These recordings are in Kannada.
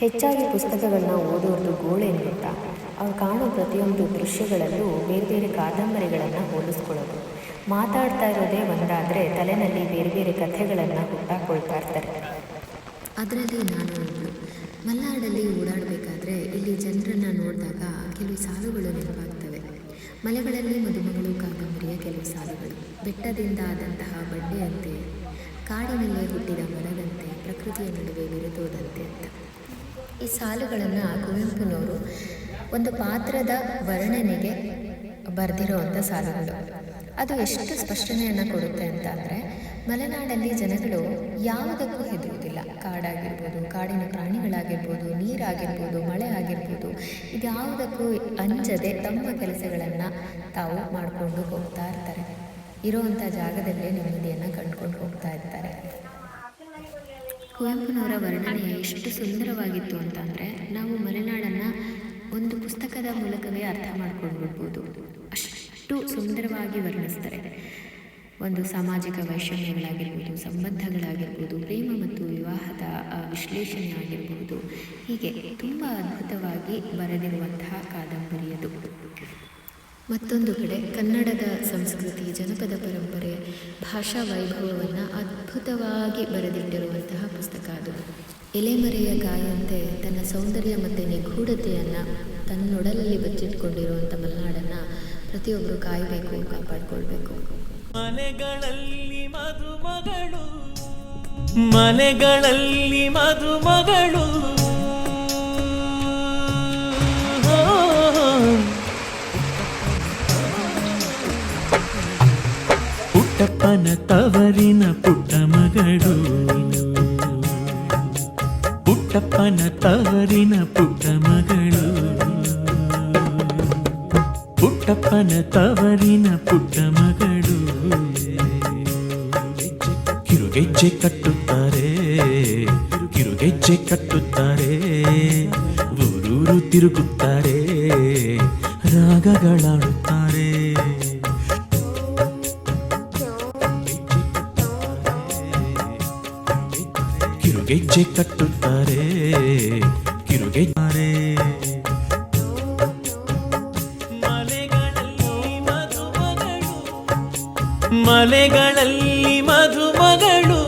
ಹೆಚ್ಚಾಗಿ ಪುಸ್ತಕಗಳನ್ನ ಓದೋರ್ದು ಗೋಳೇನು ಗೊತ್ತಾ ಅವ್ರು ಕಾಣೋ ಪ್ರತಿಯೊಂದು ದೃಶ್ಯಗಳಲ್ಲೂ ಬೇರೆ ಬೇರೆ ಕಾದಂಬರಿಗಳನ್ನು ಹೋಲಿಸ್ಕೊಳ್ಳೋದು. ಮಾತಾಡ್ತಾ ಇರೋದೇ ಒಂದಾದರೆ ತಲೆನಲ್ಲಿ ಬೇರೆ ಬೇರೆ ಕಥೆಗಳನ್ನು ಹುಟ್ಟಾಕೊಳ್ತಾ ಇರ್ತಾರೆ. ಅದರಲ್ಲಿ ನಾನು ಒಬ್ಬಳು ಮಲೆನಾಡಲ್ಲಿ ಓಡಾಡಬೇಕಾದ್ರೆ ಇಲ್ಲಿ ಜನರನ್ನು ನೋಡಿದಾಗ ಕೆಲವು ಸಾಲುಗಳು ನೆನಪಾಗ್ತವೆ. ಮಲೆಗಳಲ್ಲಿ ಮದುಮಗಳು ಕಾದಂಬರಿಯ ಕೆಲವು ಸಾಲುಗಳು. ಬೆಟ್ಟದಿಂದ ಆದಂತಹ ಬಂಡೆಯಂತೆ, ಕಾಡಿನಲ್ಲಿ ಹುಟ್ಟಿದ ಮರದಂತೆ, ಪ್ರಕೃತಿಯ ನಡುವೆ ಬೆರೆತೋದಂತೆ. ಈ ಸಾಲುಗಳನ್ನು ಕುವೆಂಪುನವರು ಒಂದು ಪಾತ್ರದ ವರ್ಣನೆಗೆ ಬರೆದಿರುವಂಥ ಸಾಲುಗಳು. ಅದು ಎಷ್ಟು ಸ್ಪಷ್ಟನೆಯನ್ನು ಕೊಡುತ್ತೆ ಅಂತ ಅಂದರೆ, ಮಲೆನಾಡಲ್ಲಿ ಜನಗಳು ಯಾವುದಕ್ಕೂ ಹೆದರುವುದಿಲ್ಲ. ಕಾಡಾಗಿರ್ಬೋದು, ಕಾಡಿನ ಪ್ರಾಣಿಗಳಾಗಿರ್ಬೋದು, ನೀರಾಗಿರ್ಬೋದು, ಮಳೆ ಆಗಿರ್ಬೋದು, ಇದ್ಯಾವುದಕ್ಕೂ ಅಂಜದೆ ತಮ್ಮ ಕೆಲಸಗಳನ್ನು ತಾವು ಮಾಡಿಕೊಂಡು ಹೋಗ್ತಾ ಇರ್ತಾರೆ. ಇರೋವಂಥ ಜಾಗದಲ್ಲೇ ನೆಮ್ಮದಿಯನ್ನು ಕಂಡುಕೊಂಡು ಹೋಗ್ತಾ ಇರ್ತಾರೆ. ಕುವೆಂಪುನವರ ವರ್ಣನೆ ಎಷ್ಟು ಸುಂದರವಾಗಿತ್ತು ಅಂತಂದರೆ ನಾವು ಮಲೆನಾಡನ್ನು ಒಂದು ಪುಸ್ತಕದ ಮೂಲಕವೇ ಅರ್ಥ ಮಾಡ್ಕೊಂಡ್ಬಿಡ್ಬೋದು. ಅಷ್ಟು ಸುಂದರವಾಗಿ ವರ್ಣಿಸ್ತಾರೆ. ಒಂದು ಸಾಮಾಜಿಕ ವೈಷಮ್ಯಗಳಾಗಿರ್ಬೋದು, ಸಂಬಂಧಗಳಾಗಿರ್ಬೋದು, ಪ್ರೇಮ ಮತ್ತು ವಿವಾಹದ ವಿಶ್ಲೇಷಣೆ ಆಗಿರ್ಬೋದು. ಹೀಗೆ ತುಂಬ ಅದ್ಭುತವಾಗಿ ಬರೆದಿರುವಂತಹ ಕಾದಂಬರಿಯದು. ಮತ್ತೊಂದು ಕಡೆ ಕನ್ನಡದ ಸಂಸ್ಕೃತಿ, ಜನಪದ ಪರಂಪರೆ, ಭಾಷಾ ವೈಭವವನ್ನು ಅದ್ಭುತವಾಗಿ ಬರೆದಿಟ್ಟಿರುವಂತಹ ಪುಸ್ತಕ ಅದು. ಎಲೆಮರೆಯ ಗಾಯಂತೆ ತನ್ನ ಸೌಂದರ್ಯ ಮತ್ತು ನಿಗೂಢತೆಯನ್ನು ತನ್ನೊಡಲಲ್ಲಿ ಬಚ್ಚಿಟ್ಕೊಂಡಿರುವಂಥ ಮಲೆನಾಡನ್ನು ಪ್ರತಿಯೊಬ್ಬರು ಕಾಯಬೇಕು, ಕಾಪಾಡಿಕೊಳ್ಬೇಕು. ಮನೆಗಳಲ್ಲಿ ಮಧುಮಗಳು ಮನೆಗಳಲ್ಲಿ ಮದುಮಗಳು. ಪುಟ್ಟಪ್ಪನ ತವರಿನ ಪುಟ್ಟ ಮಗಳು ಪುಟ್ಟಪ್ಪನ ತವರಿನ ಪುಟ್ಟ ಮಗಳು ಪುಟ್ಟಪ್ಪನ ತವರಿನ ಪುಟ್ಟ ಮಗಳು ಕಿರುಗೆಜ್ಜೆ ಕಟ್ಟುತ್ತಾರೆ ಕಿರುಗೆಜ್ಜೆ ಕಟ್ಟುತ್ತಾರೆ ಊರೂರು ತಿರುಗುತ್ತಾರೆ ರಾಗಗಳಾಡುತ್ತಾರೆ ಕಿರುಗೆಜ್ಜೆ ಕಟ್ಟುತ್ತಾರೆ ಕಿರುಗೆಜ್ಜಾರೆ ಮಲೆಗಳಲ್ಲಿ ಮಧುಮಗಳು ಮಲೆಗಳಲ್ಲಿ ಮಧುಮಗಳು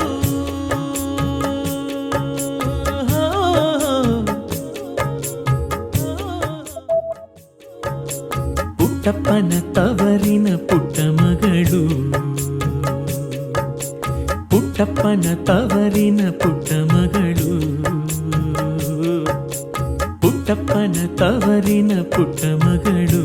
ಪುಟ್ಟಪ್ಪನ ತವರಿನ ಪುಟ್ಟ ಮಗಳು ಪುಟ್ಟಪ್ಪನ ತವರಿನ ಪುಟ್ಟ ಮಗಳು. ಪುಟ್ಟಪ್ಪನ ತವರಿನ ಪುಟ್ಟ ಮಗಳು.